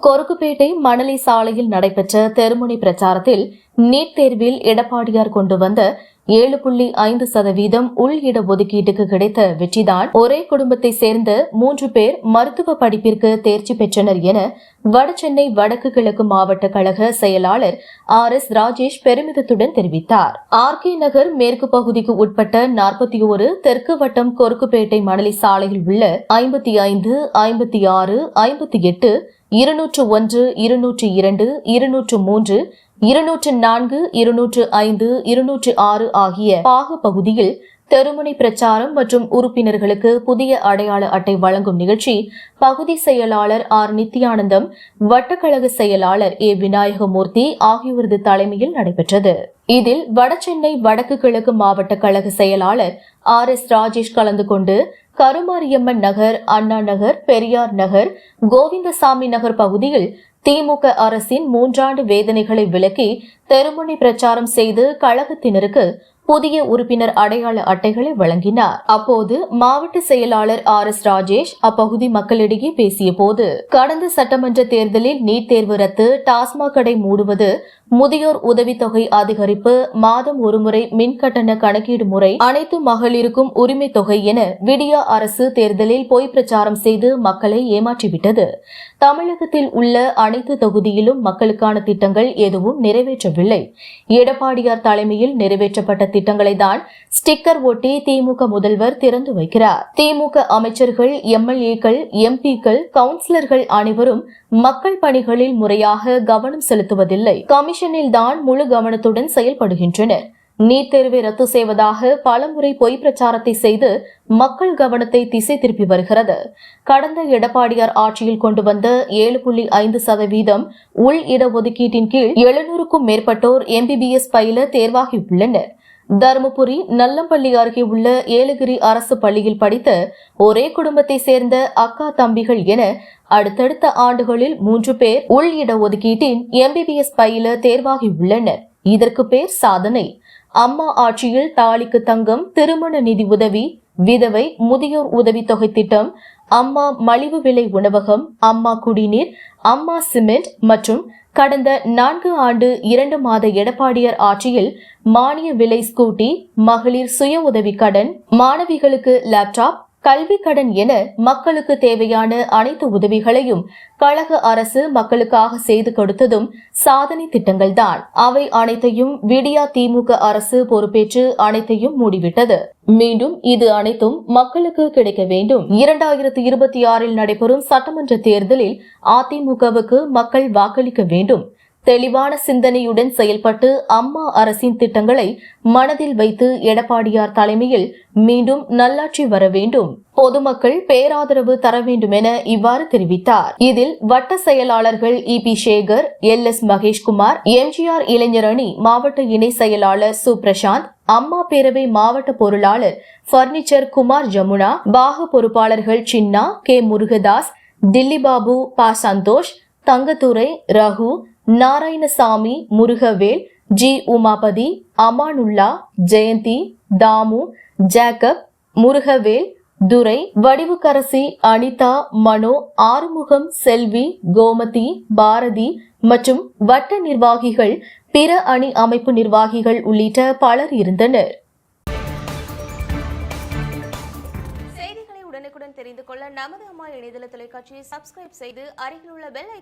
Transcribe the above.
கொருக்குப்பேட்டை மணலி சாலையில் நடைபெற்ற தெருமுனை பிரச்சாரத்தில் நீட் தேர்வில் எடப்பாடியார் கொண்டு வந்த ஏழு புள்ளி ஐந்து சதவீதம் உள் இட ஒதுக்கீட்டுக்கு கிடைத்த வெற்றிதான் ஒரே குடும்பத்தை சேர்ந்த மூன்று பேர் மருத்துவ படிப்பிற்கு தேர்ச்சி பெற்றனர் என வடசென்னை வடக்கு கிழக்கு மாவட்ட கழக செயலாளர் ஆர் எஸ் ராஜேஷ் பெருமிதத்துடன் தெரிவித்தார். ஆர் கே நகர் மேற்கு பகுதிக்கு உட்பட்ட நாற்பத்தி ஒரு தெற்கு வட்டம் கொருக்குப்பேட்டை மணலி சாலையில் உள்ள ஐம்பத்தி ஐந்து ஐம்பத்தி ஆறு ஐம்பத்தி எட்டு இருநூற்று ஒன்று இருநூற்று இரண்டு இருநூற்று மூன்று இருநூற்று நான்கு இருநூற்று ஐந்து இருநூற்று ஆறு ஆகிய பாக பகுதியில் தெருமுனை பிரச்சாரம் மற்றும் உறுப்பினர்களுக்கு புதிய அடையாள அட்டை வழங்கும் நிகழ்ச்சி பகுதி செயலாளர் ஆர். நித்யானந்தம் வட்டக்கழக செயலாளர் ஏ. விநாயகமூர்த்தி ஆகியோரது தலைமையில் நடைபெற்றது. இதில் வடசென்னை வடக்கு கிழக்கு மாவட்ட கழக செயலாளர் ஆர். எஸ். ராஜேஷ் கலந்து கொண்டு கருமாரியம்மன் நகர் அண்ணா நகர் பெரியார் நகர் கோவிந்தசாமி நகர் பகுதியில் திமுக அரசின் மூன்றாண்டு வேதனைகளை விலக்கி தெருமுனை பிரச்சாரம் செய்து கழகத்தினருக்கு புதிய உறுப்பினர் அடையாள அட்டைகளை வழங்கினார். அப்போது மாவட்ட செயலாளர் ஆர் எஸ் ராஜேஷ் அப்பகுதி மக்களிடையே பேசிய போது கடந்த சட்டமன்ற தேர்தலில் நீட் தேர்வு ரத்து டாஸ்மாக் கடை மூடுவது முதியோர் உதவித்தொகை அதிகரிப்பு மாதம் ஒருமுறை மின்கட்டண கணக்கீடு முறை அனைத்து மகளிருக்கும் உரிமை தொகை என விடியா அரசு தேர்தலில் பொய் பிரச்சாரம் செய்து மக்களை ஏமாற்றிவிட்டது. தமிழகத்தில் உள்ள அனைத்து தொகுதியிலும் மக்களுக்கான திட்டங்கள் எதுவும் நிறைவேற்றவில்லை. எடப்பாடியார் தலைமையில் நிறைவேற்றப்பட்ட திட்டங்களை தான் ஸ்டிக்கர் ஒட்டி திமுக முதல்வர் திறந்து வைக்கிறார். திமுக அமைச்சர்கள் எம்எல்ஏக்கள் எம்பிக்கள் கவுன்சிலர்கள் அனைவரும் மக்கள் பணிகளில் முறையாக கவனம் செலுத்துவதில்லை. கமிஷனில் தான் முழு கவனத்துடன் செயல்படுகின்றனர். நீட் தேர்வை ரத்து செய்வதாக பலமுறை பொய் பிரச்சாரத்தை செய்து மக்கள் கவனத்தை திசை திருப்பி வருகிறது. கடந்த எடப்பாடியார் ஆட்சியில் கொண்டு வந்த ஏழு புள்ளி ஐந்து சதவீதம் உள் இடஒதுக்கீட்டின் கீழ் எழுநூறுக்கும் மேற்பட்டோர் எம்பிபிஎஸ் பயில தேர்வாகியுள்ளனர். தருமபுரி நல்லம்பள்ளி அருகே உள்ள ஏலகிரி அரசு பள்ளியில் படித்த ஒரே குடும்பத்தை சேர்ந்த அக்கா தம்பிகள் என அடுத்தடுத்த ஆண்டுகளில் மூன்று பேர் உள் இட ஒதுக்கீட்டின் எம்பிபிஎஸ் பயில தேர்வாகியுள்ளனர் இதற்கு பேர் சாதனை. அம்மா ஆட்சியில் தாலிக்கு தங்கம் திருமண நிதி உதவி விதவை முதியோர் உதவித்தொகை திட்டம் அம்மா மலிவு விலை உணவகம் அம்மா குடிநீர் அம்மா சிமெண்ட் மற்றும் கடந்த நான்கு ஆண்டு இரண்டு மாத எடப்பாடியார் ஆட்சியில் மானிய விலை ஸ்கூட்டி மகளிர் சுய உதவி கடன் மாணவிகளுக்கு லேப்டாப் கல்வி கடன் என மக்களுக்கு தேவையான அனைத்து உதவிகளையும் கழக அரசு மக்களுக்காக செய்து கொடுத்ததும் சாதனை திட்டங்கள்தான். அவை அனைத்தையும் விடியா திமுக அரசு பொறுப்பேற்று அனைத்தையும் மூடிவிட்டது. மீண்டும் இது அனைத்தும் மக்களுக்கு கிடைக்க வேண்டும். இரண்டாயிரத்தி இருபத்தி ஆறில் நடைபெறும் சட்டமன்ற தேர்தலில் அதிமுகவுக்கு மக்கள் வாக்களிக்க வேண்டும். தெளிவான சிந்தனையுடன் செயல்பட்டு அம்மா அரசின் திட்டங்களை மனதில் வைத்து எடப்பாடியார் தலைமையில் மீண்டும் நல்லாட்சி வர வேண்டும். பொதுமக்கள் பேராதரவு தர வேண்டும் என இவ்வாறு தெரிவித்தார். இதில் வட்ட செயலாளர்கள் E P Sekhar L S Maheshkumar MGR இளைஞர் அணி மாவட்ட இணை செயலாளர் சு பிரசாந்த் அம்மா பேரவை மாவட்ட பொருளாளர் பர்னிச்சர் குமார் ஜமுனா பாக பொறுப்பாளர்கள் சின்னா கே முருகதாஸ் தில்லி பாபு ப சந்தோஷ் தங்கத்துறை ரகு நாராயணசாமி முருகவேல் ஜி. உமாபதி அமானுல்லா ஜெயந்தி தாமு ஜேக்கப் முருகவேல் துரை வடிவுக்கரசி அனிதா மனோ ஆறுமுகம் செல்வி கோமதி பாரதி மற்றும் வட்ட நிர்வாகிகள் பிற அணி அமைப்பு நிர்வாகிகள் உள்ளிட்ட பலர் இருந்தனர். செய்திகளை உடனுக்குடன் தெரிந்து கொள்ள நமது அம்மா இணையதள தொலைக்காட்சியை சப்ஸ்கிரைப் செய்து அருகில் உள்ள பெல்